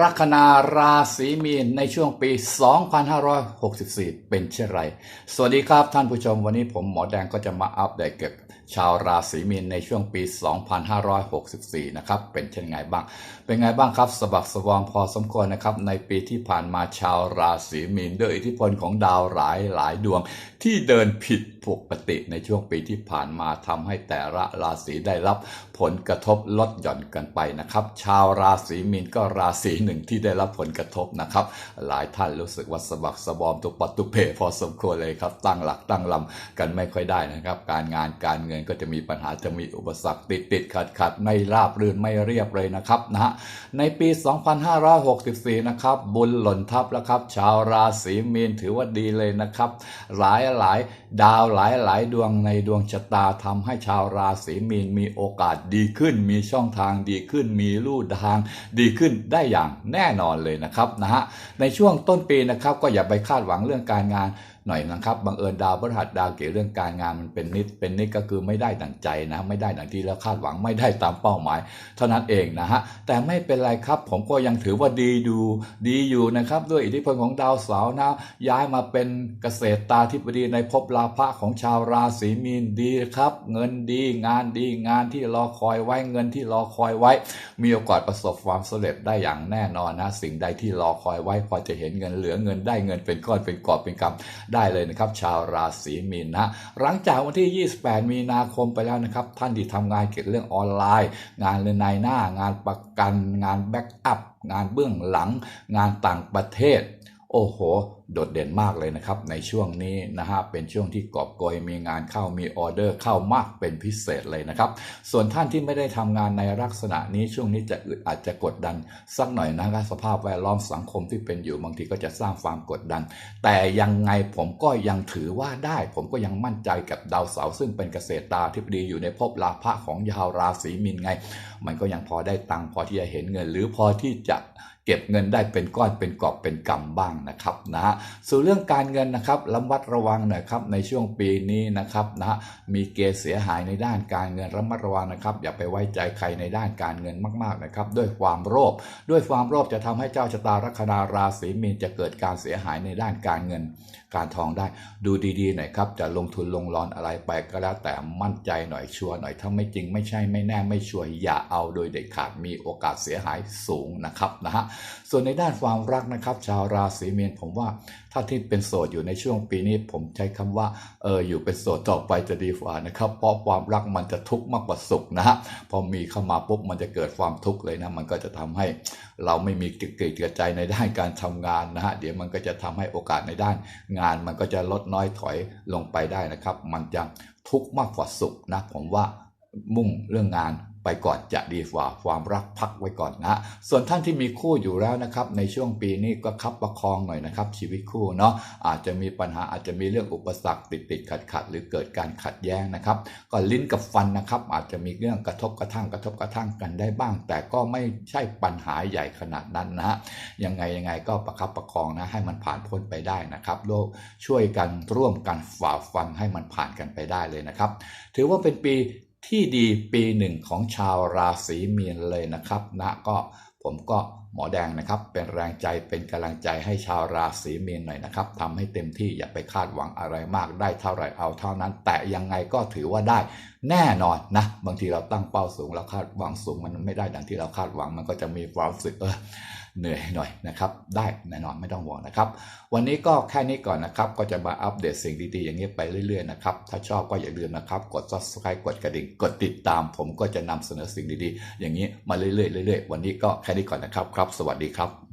ลัคนาราศีมีนในช่วงปี 2564 เป็นเช่นไร สวัสดีครับท่านผู้ชมวันนี้ผมหมอแดงก็จะมาอัปเดตเกี่ยวกับชาวราศีมีนในช่วงปี 2564 นะครับ เป็นเช่นไงบ้าง เป็นไงบ้างครับสบักสะบอมพอสมควรนะครับ ในปีที่ผ่านมาชาวราศีมีนด้วยอิทธิพลของดาวหลายหลายดวง ที่เดินผิดปกติในช่วงปีที่ผ่านมาทำให้แต่ละราศีได้รับผลกระทบลดหย่อนกันไปนะครับ ชาวราศีมีนก็ราศีหนึ่งที่ได้รับผลกระทบนะครับ หลายท่านรู้สึกว่าสะบักสะบอมตุปัตุเพพอสมควรเลยครับตั้งหลักตั้งลำกันไม่ค่อยได้นะครับ การงานการเงินก็จะมีปัญหาจะมีอุปสรรคติดติดขัดขัดไม่ราบรื่นไม่เรียบเลยนะครับนะฮะในปี 2564 นะครับ บุญหล่นทับแล้วครับ ชาวราศีมีนถือว่าดีเลยนะครับ หลายหลายดาวหลายหลายดวงในดวงชะตาทำให้ชาวราศีมีนมีโอกาสดีขึ้น มีช่องทางดีขึ้น มีลู่ทางดีขึ้นได้อย่างแน่นอนเลยนะครับนะฮะในช่วงต้นปีนะครับก็อย่าไปคาดหวังเรื่องการงานหน่อยนะครับบังเอิญดาวพฤหัสดาวเกี่ยวเรื่องการงานมันเป็นนิดเป็นนิดก็คือไม่ได้ดังใจนะไม่ได้ดังที่เราคาดหวังไม่ได้ตามเป้าหมาย เท่านั้นเองนะฮะแต่ไม่เป็นไรครับผมก็ยังถือว่าดีดูดีอยู่นะครับด้วยอิทธิพลของดาวเสาร์นะย้ายมาเป็นเกษตรตาธิบดีในภพลาภะของชาวราศีมีนดีครับ เงินดีงานดีงานที่รอคอยไว้เงินที่รอคอยไว้ มีโอกาสประสบความสำเร็จได้อย่างแน่นอนนะสิ่งใดที่รอคอยไว้พอจะเห็นเงินเหลือเงินได้เงินเป็นก้อนเป็นกอบเป็นกำได้เลยนะครับ ชาวราศีมีนนะหลังจากวันที่ 28 มีนาคมไปแล้วนะครับ ท่านที่ทำงานเกี่ยวกับเรื่องออนไลน์ งานเรือนนหน้างานประกัน งานแบ็กอัพงานเบื้องหลัง งานต่างประเทศ โอ้โห โดดเด่นมากเลยนะครับ ในช่วงนี้นะฮะเป็นช่วงที่กอบโกยมีงานเข้ามีออเดอร์เข้ามากเป็นพิเศษเลยนะครับ ส่วนท่านที่ไม่ได้ทำงานในลักษณะนี้ช่วงนี้จะอึดอาจจะกดดัน สักหน่อยนะครับสภาพแวดล้อมสังคมที่เป็นอยู่บางทีก็จะสร้างความกดดัน แต่ยังไงผมก็ยังถือว่าได้ ผมก็ยังมั่นใจกับดาวเสาร์ซึ่งเป็นเกษตรตาธิบดีอยู่ในภพลาภะของยาวราศีมินไง มันก็ยังพอได้ตังพอที่จะเห็นเงิน หรือพอที่จะเก็บเงินได้เป็นก้อนเป็นกอบเป็นกำบ้างนะครับนะฮะส่วนเรื่องการเงินนะครับระมัดระวังหน่อยครับในช่วงปีนี้นะครับนะมีเกณฑ์เสียหายในด้านการเงินระมัดระวังนะครับ อย่าไปไว้ใจใครในด้านการเงินมากๆนะครับ ด้วยความโลภด้วยความโลภจะทำให้เจ้าชะตาลัคนาราศีมีนจะเกิดการเสียหายในด้านการเงินการทองได้ ดูดีๆหน่อยครับจะลงทุนลงรอนอะไรไปก็แล้วแต่มั่นใจหน่อยชัวร์หน่อยถ้าไม่จริงไม่ใช่ไม่แน่ไม่ชัวร์อย่าเอาโดยเด็ดขาดมีโอกาสเสียหายสูงนะครับนะฮะส่วนในด้านความรักนะครับ ชาวราศีเมีนผมว่าถ้าที่เป็นโสดอยู่ในช่วงปีนี้ ผมใช้คำว่าเอออยู่เป็นโสดต่อไปจะดีกว่านะครับ เพราะความรักมันจะทุกข์มากกว่าสุขนะฮะพอมีเข้ามาปุ๊บมันจะเกิดความทุกข์เลยนะ มันก็จะทำให้เราไม่มีกิจกระใจในด้านการทำงานนะฮะเดี๋ยวมันก็จะทำให้โอกาสในด้านงาน มันก็จะลดน้อยถอยลงไปได้นะครับ มันจะทุกข์มากกว่าสุขนะผมว่า มุ่งเรื่องงานไปก่อนจะดีกว่าความรักพักไว้ก่อนนะ ส่วนท่านที่มีคู่อยู่แล้วนะครับ ในช่วงปีนี้ก็คับประคองหน่อยนะครับ ชีวิตคู่เนาะอาจจะมีปัญหาอาจจะมีเรื่องอุปสรรคติดติดขัดขัดหรือเกิดการขัดแย้งนะครับ ก็ลิ้นกับฟันนะครับ อาจจะมีเรื่องกระทบกระทั่งกระทบกระทั่งกันได้บ้าง แต่ก็ไม่ใช่ปัญหาใหญ่ขนาดนั้นนะฮะยังไงยังไงก็ประคับประคองนะให้มันผ่านพ้นไปได้นะครับโลกช่วยกันร่วมกันฝ่าฟันให้มันผ่านกันไปได้เลยนะครับ ถือว่าเป็นปี ที่ดีปีหนึ่งของชาวราศีมีนเลยนะครับนะก็ผมก็ หมอแดงนะครับ เป็นแรงใจเป็นกำลังใจให้ชาวราศีมีนหน่อยนะครับทำให้เต็มที่อย่าไปคาดหวังอะไรมากได้เท่าไหร่เอาเท่านั้น แต่ยังไงก็ถือว่าได้แน่นอนนะบางทีเราตั้งเป้าสูงเราคาดหวังสูงมันไม่ได้ดังที่เราคาดหวังมันก็จะมีความรู้สึกเออเหนื่อยหน่อยนะครับ ได้แน่นอนไม่ต้องห่วงนะครับ วันนี้ก็แค่นี้ก่อนนะครับ ก็จะมาอัปเดตสิ่งดีๆ อย่างนี้ไปเรื่อยๆนะครับ ถ้าชอบก็อย่าลืมนะครับ กด subscribe กดกระดิ่ง กดติดตาม ผมก็จะนำเสนอสิ่งดีๆ อย่างนี้มาเรื่อยๆเรื่อยๆวันนี้ก็แค่นี้ก่อนนะครับสวัสดีครับ